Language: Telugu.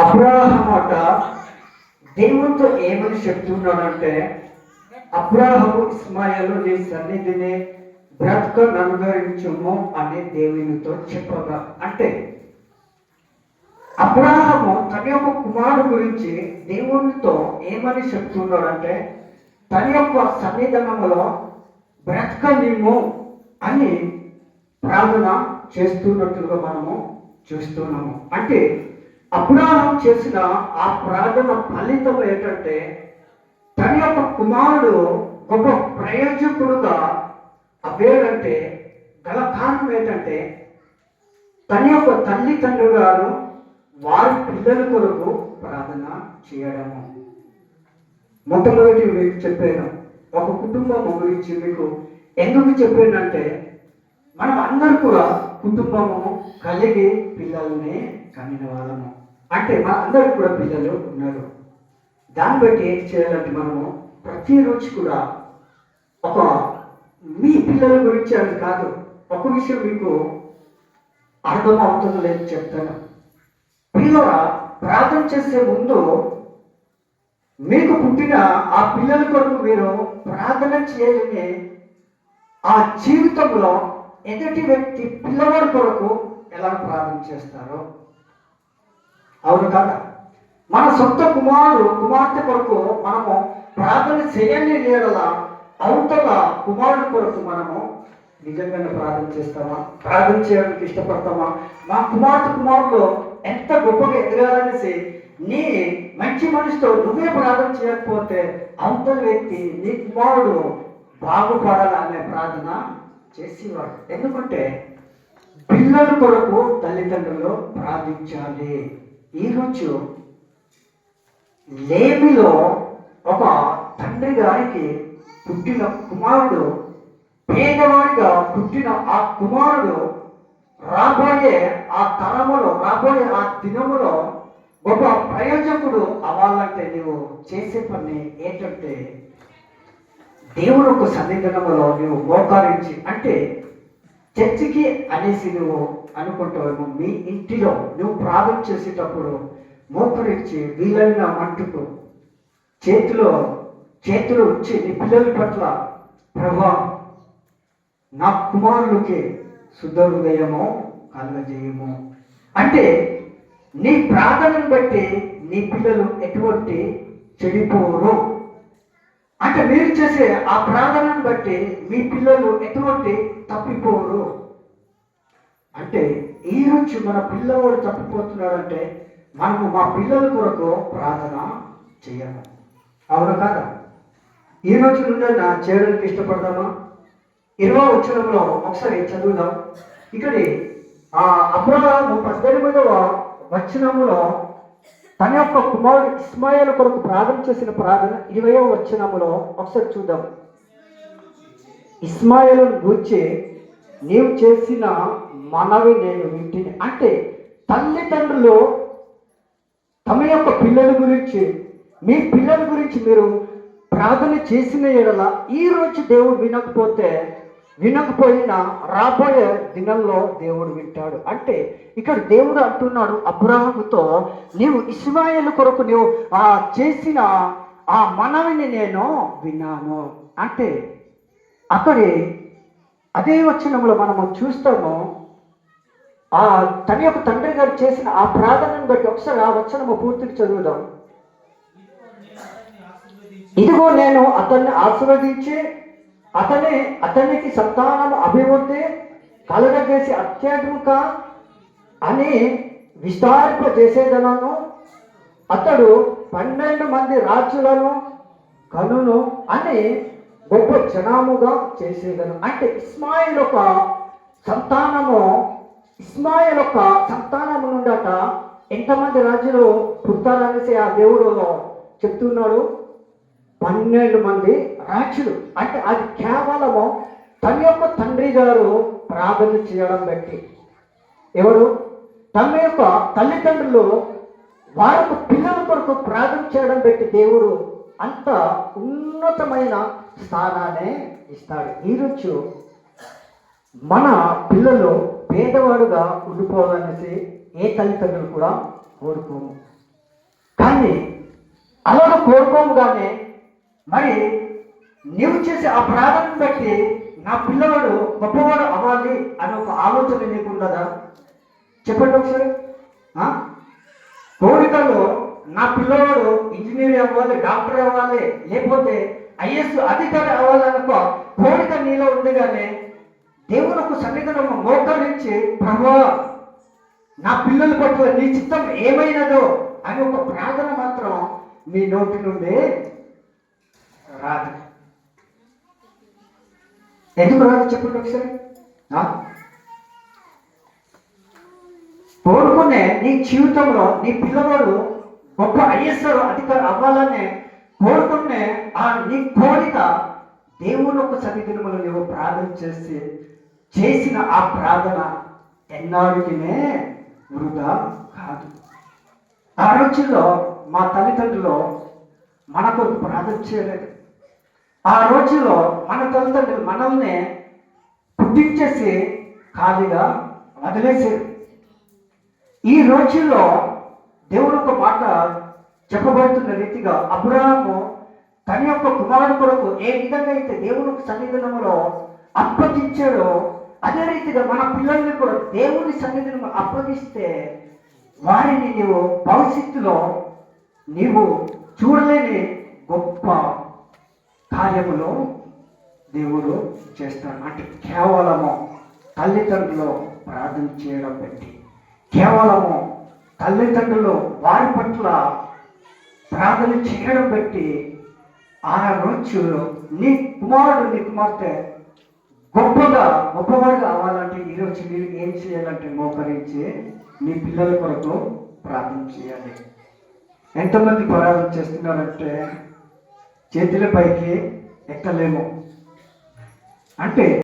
అబ్రాహమాట దేవునితో ఏమని చెప్తున్నాడంటే అబ్రాహము ఇస్మాయలు నీ సన్నిధిని బ్రతుక అనుగ్రహించుము అని దేవునితో చెప్పగా. అంటే అబ్రాహము తన యొక్క కుమారుడు గురించి దేవునితో ఏమని చెప్తున్నాడంటే తన యొక్క సన్నిధానంలో బ్రతకనిము అని ప్రార్థన చేస్తున్నట్లుగా మనము చూస్తున్నాము. అంటే అబ్రాహం చేసిన ఆ ప్రార్థన ఫలితం ఏంటంటే తన యొక్క కుమారుడు గొప్ప ప్రయోజకుడుగా అవ్వేడంటే గల కారణం ఏంటంటే తన యొక్క తల్లిదండ్రులు గారు వారి పిల్లల కొరకు ప్రార్థన చేయడము. మొట్టమొదటి మీకు చెప్పాను ఒక కుటుంబం గురించి మీకు ఎందుకు చెప్పానంటే మనం అందరూ కూడా కుటుంబము కలిగి పిల్లల్ని కనిన వాళ్ళము. అంటే మన అందరికి కూడా పిల్లలు ఉన్నారు. దాన్ని బట్టి ఏం చేయాలంటే మనము ప్రతిరోజు కూడా ఒక మీ పిల్లల గురించి అది కాదు ఒక విషయం మీకు అర్థం అవుతుందో లేదు చెప్తాను. పిల్లల ప్రార్థన చేసే ముందు మీకు పుట్టిన ఆ పిల్లల కొరకు మీరు ప్రార్థన చేయాలని ఆ జీవితంలో ఎదుటి వ్యక్తి పిల్లవాడి కొరకు ఎలా ప్రార్థన చేస్తారో అవును కాదా మన సొంత కుమారుడు కుమార్తె కొరకు మనము ప్రార్థన చేయని లేడల అవతల కుమారుడు కొరకు మనము నిజంగానే ప్రార్థన చేస్తామా? ప్రార్థన చేయడానికి ఇష్టపడతామా? మా కుమార్తె కుమారుడు ఎంత గొప్పగా ఎదగాలనేసి నీ మంచి మనిషితో నువ్వే ప్రార్థన చేయకపోతే అవతల వ్యక్తి నీ కుమారుడు బాగుపడాలనే ప్రార్థన చేసేవాడు. ఎందుకంటే పిల్లల కొరకు తల్లిదండ్రులు ప్రార్థించాలి. ఈరోజు లేమిలో ఒక తండ్రి గారికి పుట్టిన కుమారుడు పేదవాడిగా పుట్టిన ఆ కుమారుడు రాబోయే ఆ తరములో రాబోయే ఆ దినములో గొప్ప ప్రయోజకుడు అవ్వాలంటే నీవు చేసే పని ఏంటంటే దేవుడు ఒక సన్నిధానంలో నువ్వు మోకారించి అంటే చర్చికి అనేసి నువ్వు అనుకుంటావేమో మీ ఇంటిలో నువ్వు ప్రార్థన చేసేటప్పుడు మోకరించి వీలైన మట్టుకు చేతిలో చేతులు వచ్చి నీ పిల్లల పట్ల ప్రభా నా కుమారులకి శుద్ధ హృదయము కలగజేయము. అంటే నీ ప్రార్థనను బట్టి నీ పిల్లలు ఎటువంటి చెడిపోరు. అంటే మీరు చేసే ఆ ప్రార్థనను బట్టి మీ పిల్లలు ఎటువంటి తప్పిపోరు. అంటే ఈ రోజు మన పిల్లవాడు తప్పిపోతున్నాడంటే మనము మా పిల్లల కొరకు ప్రార్థన చేయాలి అవును కాదా? ఈ రోజు నుండి నా చేయడానికి ఇష్టపడదామా? ఇరవై వచ్చరంలో ఒకసారి చదువుదాం. ఇక్కడి ఆ అబ్రహాము పద్దెనిమిదవ వచనములో తన యొక్క కుమారుడు ఇస్మాయిల్ కొరకు ప్రార్థన చేసిన ప్రార్థన ఇరవయో వచనములో ఒకసారి చూద్దాం. ఇస్మాయిల్ను గూర్చి నీవు చేసిన మనవి నేను వింటిని. అంటే తల్లిదండ్రులు తమ యొక్క పిల్లల గురించి మీ పిల్లల గురించి మీరు ప్రార్థన చేసిన ఎడల ఈ రోజు దేవుడు వినకపోతే వినకపోయినా రాబోయే దినంలో దేవుడు వింటాడు. అంటే ఇక్కడ దేవుడు అంటున్నాడు అబ్రాహముతో నీవు ఇస్మాయిల్ కొరకు నీవు ఆ చేసిన ఆ మనవిని నేను విన్నాను. అంటే అక్కడే అదే వచనంలో మనము చూస్తాము ఆ తన యొక్క తండ్రి గారు చేసిన ఆ ప్రార్థనను బట్టి ఒకసారి ఆ వచనము పూర్తిగా చదువుదాం. ఇదిగో నేను అతన్ని ఆశీర్వదించి అతని అతనికి సంతానం అభివృద్ధి కలగజేసి అత్యాధునిక అని విస్తారింపజేసేదనను. అతడు పన్నెండు మంది రాజులను కనును అని గొప్ప జనాముగా చేసేదను. అంటే ఇస్మాయిల్ ఒక సంతానము ఇస్మాయిల్ ఒక సంతానము నుండట ఎంతమంది రాజులు పుట్టారనేసి ఆ దేవుడు చెప్తున్నాడు. పన్నెండు మంది రాజులు అంటే అది కేవలము తన యొక్క తండ్రి గారు ప్రార్థన చేయడం బట్టి. ఎవరు? తమ యొక్క తల్లిదండ్రులు వారి పిల్లల కొరకు ప్రార్థన చేయడం బట్టి దేవుడు అంత ఉన్నతమైన స్థానాన్ని ఇస్తాడు. ఈరోజు మన పిల్లలు పేదవాడుగా ఉండిపోవాలనేసి ఏ తల్లిదండ్రులు కూడా కోరుకోము. కానీ అలా కోరుకోము కానీ మరి నీవు చేసే ఆ ప్రార్థనను బట్టి నా పిల్లవాడు గొప్పవాడు అవ్వాలి అనే ఒక ఆలోచన నీకు ఉండదా చెప్పండి ఒకసారి. కోరికలో నా పిల్లవాడు ఇంజనీర్ అవ్వాలి డాక్టర్ అవ్వాలి లేకపోతే ఐఎస్ అధికారి అవ్వాలనుకో కోరిక నీలో ఉంది కానీ దేవునికి సన్నిధానం మోకరించి ప్రభా నా పిల్లల పట్ల నీ చిత్తం ఏమైనదో అని ఒక ప్రార్థన మాత్రం నీ నోటి నుండి రాదు. ఎందుకు రాదు చెప్పండి ఒకసారి? కోరుకునే నీ జీవితంలో నీ పిల్లవాడు గొప్ప ఐఎస్ఆర్ అధికారి అవ్వాలనే నీ కోరిక దేవుని ఒక సన్నిధిలో నువ్వు ప్రార్థన చేస్తే చేసిన ఆ ప్రార్థన ఎన్నాడికినే వృధా కాదు. ఆ రోజుల్లో మా తల్లిదండ్రులు మన కొరకు ప్రార్థన చేయలేదు. ఆ రోజుల్లో మన తల్లిదండ్రులు మనల్ని పుట్టించేసి ఖాళీగా వదిలేసారు ఈ రోజుల్లో దేవుడు ఒక మాట చెప్పబడుతున్న రీతిగా అబ్రహాము తన యొక్క కుమారుడు కొరకు ఏ విధంగా అయితే దేవుని సన్నిధానంలో అప్పగించాడో అదే రీతిగా మన పిల్లల్ని కూడా దేవుని సన్నిధిని అప్పగిస్తే వారిని నీవు భవిష్యత్తులో నీవు చూడలేని గొప్ప కార్యములో దేవుడు చేస్తాడు. అంటే కేవలము తల్లిదండ్రులు ప్రార్థన చేయడం బట్టి కేవలము తల్లిదండ్రులు వారి పట్ల ప్రార్థన చేయడం బట్టి ఆ రోజు నీ కుమారుడు నీ కుమార్తె గొప్పగా గొప్పవాడుగా అవ్వాలంటే ఈరోజు మీరు ఏం చేయాలంటే మోకరించి నీ పిల్లల కొరకు ప్రార్థన చేయాలి. ఎంతమంది ప్రార్థన చేస్తున్నారంటే చేతుల పైకి ఎక్కలేము. అంటే